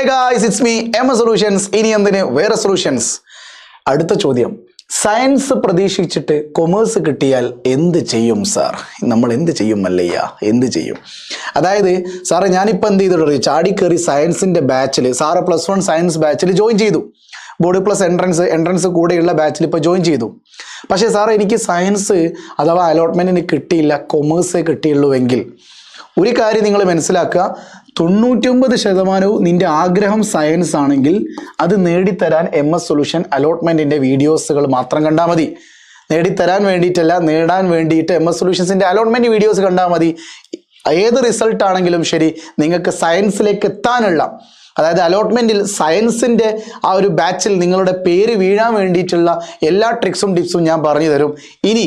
Hey guys it's me M A solutions ഇനി എന്തിന്? വേറെ സൊല്യൂഷൻസ് അടുത്ത ചോദ്യം. സയൻസ് പ്രതീക്ഷിച്ചിട്ട് കൊമേഴ്സ് കിട്ടിയാൽ എന്ത് ചെയ്യും സാർ നമ്മൾ എന്ത് ചെയ്യും മല്ലയ്യ? എന്ത് ചെയ്യും? അതായത് സാറ് ഞാനിപ്പോൾ എന്ത് ചെയ്തിട്ടുണ്ട് ചാടിക്കേറി സയൻസിന്റെ ബാച്ചിൽ സാറ് പ്ലസ് വൺ സയൻസ് ബാച്ചിൽ ജോയിൻ ചെയ്തു. ബോഡി പ്ലസ് എൻട്രൻസ് എൻട്രൻസ് കൂടെയുള്ള ബാച്ചിൽ ഇപ്പോൾ ജോയിൻ ചെയ്തു. പക്ഷേ സാറേ എനിക്ക് സയൻസ് അഥവാ അലോട്ട്മെന്റിന് കിട്ടിയില്ല കൊമേഴ്സേ കിട്ടിയുള്ളൂ എങ്കിൽ ഒരു കാര്യം നിങ്ങൾ മനസ്സിലാക്കുക. തൊണ്ണൂറ്റൊമ്പത് ശതമാനവും നിന്റെ ആഗ്രഹം സയൻസ് ആണെങ്കിൽ അത് നേടിത്തരാൻ എം എസ് സൊല്യൂഷൻ അലോട്ട്മെന്റിന്റെ വീഡിയോസുകൾ മാത്രം കണ്ടാൽ മതി. നേടിത്തരാൻ വേണ്ടിയിട്ടല്ല നേടാൻ വേണ്ടിയിട്ട് എം എസ് സൊല്യൂഷൻസിന്റെ അലോട്ട്മെന്റ് വീഡിയോസ് കണ്ടാൽ മതി. ഏത് റിസൾട്ട് ആണെങ്കിലും ശരി നിങ്ങൾക്ക് സയൻസിലേക്ക് എത്താനുള്ള അതായത് അലോട്ട്മെന്റിൽ സയൻസിന്റെ ആ ഒരു ബാച്ചിൽ നിങ്ങളുടെ പേര് വീഴാൻ വേണ്ടിയിട്ടുള്ള എല്ലാ ട്രിക്സും ടിപ്സും ഞാൻ പറഞ്ഞു തരും. ഇനി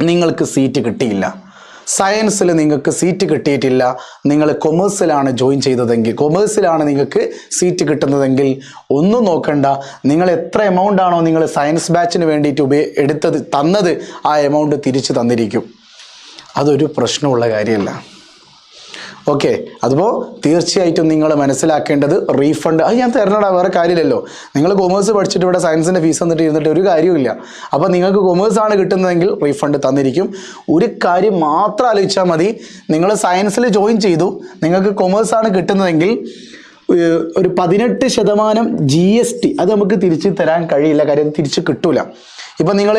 നിങ്ങൾക്ക് സീറ്റ് കിട്ടിയില്ല. സയൻസിൽ നിങ്ങൾക്ക് സീറ്റ് കിട്ടിയിട്ടില്ല. നിങ്ങൾ കൊമേഴ്സിലാണ് ജോയിൻ ചെയ്തതെങ്കിൽ കൊമേഴ്സിലാണ് നിങ്ങൾക്ക് സീറ്റ് കിട്ടുന്നതെങ്കിൽ ഒന്നും നോക്കണ്ട. നിങ്ങൾ എത്ര എമൗണ്ട് ആണോ നിങ്ങൾ സയൻസ് ബാച്ചിന് വേണ്ടിയിട്ട് ഉപയോ എടുത്തത് തന്നത് ആ എമൗണ്ട് തിരിച്ചു തന്നിരിക്കും. അതൊരു പ്രശ്നമുള്ള കാര്യമല്ല. ഓക്കെ അതിപ്പോൾ തീർച്ചയായിട്ടും നിങ്ങൾ മനസ്സിലാക്കേണ്ടത് റീഫണ്ട് അത് ഞാൻ തരണടാ വേറെ കാര്യമില്ലല്ലോ. നിങ്ങൾ കൊമേഴ്സ് പഠിച്ചിട്ട് ഇവിടെ സയൻസിന്റെ ഫീസ് തന്നിട്ട് ഇരുന്നിട്ട് ഒരു കാര്യമില്ല അപ്പോൾ നിങ്ങൾക്ക് കൊമേഴ്സ് ആണ് കിട്ടുന്നതെങ്കിൽ റീഫണ്ട് തന്നിരിക്കും. ഒരു കാര്യം മാത്രം ആലോചിച്ചാൽ മതി. നിങ്ങൾ സയൻസിൽ ജോയിൻ ചെയ്തു. നിങ്ങൾക്ക് കൊമേഴ്സ് ആണ് കിട്ടുന്നതെങ്കിൽ ഒരു പതിനെട്ട് ശതമാനം ജി എസ് ടി അത് നമുക്ക് തിരിച്ച് തരാൻ കഴിയില്ല. കാര്യം തിരിച്ച് കിട്ടൂല. ഇപ്പം നിങ്ങൾ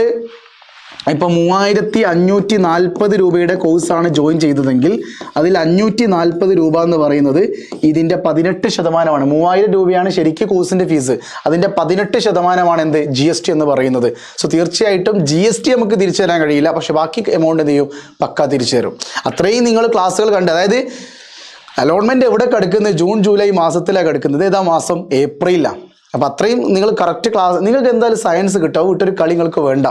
ഇപ്പം മൂവായിരത്തി അഞ്ഞൂറ്റി നാൽപ്പത് രൂപയുടെ കോഴ്സാണ് ജോയിൻ ചെയ്തതെങ്കിൽ അതിൽ അഞ്ഞൂറ്റി നാൽപ്പത് രൂപ എന്ന് പറയുന്നത് ഇതിന്റെ പതിനെട്ട് ശതമാനമാണ്. മൂവായിരം രൂപയാണ് ശരിക്ക് കോഴ്സിന്റെ ഫീസ്. അതിന്റെ പതിനെട്ട് ശതമാനമാണ് എന്ത്? ജി എസ് ടി എന്ന് പറയുന്നത്. സോ തീർച്ചയായിട്ടും ജി എസ് ടി നമുക്ക് തിരിച്ചു തരാൻ കഴിയില്ല. പക്ഷെ ബാക്കി എമൗണ്ട് എന്ത് ചെയ്യും? പക്ക തിരിച്ചു തരും. അത്രയും നിങ്ങൾ ക്ലാസ്സുകൾ കണ്ട് അതായത് അലോട്ട്മെന്റ് എവിടെ കിടക്കുന്നത്? ജൂൺ ജൂലൈ മാസത്തിലാണ് കിടക്കുന്നത്. ഏതാ മാസം? ഏപ്രിലാണ് അപ്പോൾ അത്രയും നിങ്ങൾ കറക്റ്റ് ക്ലാസ് നിങ്ങൾക്ക് എന്തായാലും സയൻസ് കിട്ടും. ഇട്ടൊരു കളി നിങ്ങൾക്ക് വേണ്ട.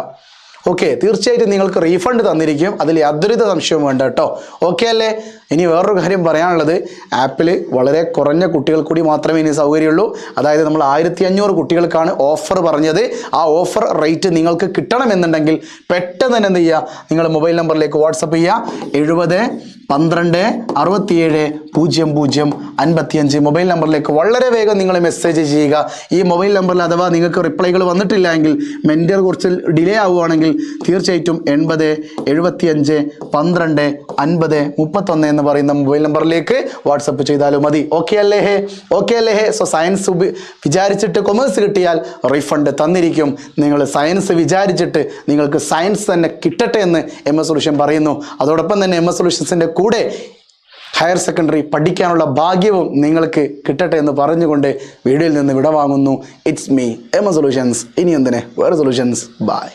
ഓക്കെ തീർച്ചയായിട്ടും നിങ്ങൾക്ക് റീഫണ്ട് തന്നിരിക്കും. അതിൽ യാതൊരു സംശയവും വേണ്ട കേട്ടോ. ഓക്കെ അല്ലേ? ഇനി വേറൊരു കാര്യം പറയാനുള്ളത്. ആപ്പിൽ വളരെ കുറഞ്ഞ കുട്ടികൾ കൂടി മാത്രമേ ഇനി സൗകര്യമുള്ളൂ. അതായത് നമ്മൾ ആയിരത്തി അഞ്ഞൂറ് കുട്ടികൾക്കാണ് ഓഫർ പറഞ്ഞത്. ആ ഓഫർ റേറ്റ് നിങ്ങൾക്ക് കിട്ടണമെന്നുണ്ടെങ്കിൽ പെട്ടെന്ന് തന്നെ എന്ത് ചെയ്യുക? നിങ്ങൾ മൊബൈൽ നമ്പറിലേക്ക് വാട്സപ്പ് ചെയ്യുക. എഴുപത് പന്ത്രണ്ട് അറുപത്തിയേഴ് പൂജ്യം പൂജ്യം അൻപത്തിയഞ്ച് മൊബൈൽ നമ്പറിലേക്ക് വളരെ വേഗം നിങ്ങൾ മെസ്സേജ് ചെയ്യുക. ഈ മൊബൈൽ നമ്പറിൽ അഥവാ നിങ്ങൾക്ക് റിപ്ലൈകൾ വന്നിട്ടില്ല എങ്കിൽ മെന്റർ കുറച്ച് ഡിലേ ആവുകയാണെങ്കിൽ തീർച്ചയായിട്ടും എൺപത് എഴുപത്തിയഞ്ച് പന്ത്രണ്ട് അൻപത് മുപ്പത്തൊന്ന് എന്ന് പറയുന്ന മൊബൈൽ നമ്പറിലേക്ക് വാട്സപ്പ് ചെയ്താലും മതി. ഓക്കെ അല്ലേ? ഹേ ഓക്കെ അല്ലേ? ഹേ സോ സയൻസ് വിചാരിച്ചിട്ട് കൊമേഴ്സ് കിട്ടിയാൽ റീഫണ്ട് തന്നിരിക്കും. നിങ്ങൾ സയൻസ് വിചാരിച്ചിട്ട് നിങ്ങൾക്ക് സയൻസ് തന്നെ കിട്ടട്ടെ എന്ന് എം എസ് സൊല്യൂഷൻ പറയുന്നു. അതോടൊപ്പം തന്നെ എം എസ് സൊല്യൂഷൻസിന്റെ കൂടെ ഹയർ സെക്കൻഡറി പഠിക്കാനുള്ള ഭാഗ്യവും നിങ്ങൾക്ക് കിട്ടട്ടെ എന്ന് പറഞ്ഞുകൊണ്ട് വീഡിയോയിൽ നിന്ന് വിടവാങ്ങുന്നു. It's me M S solutions ഇനി എന്തിനെ? വേറെ സൊല്യൂഷൻസ് ബൈ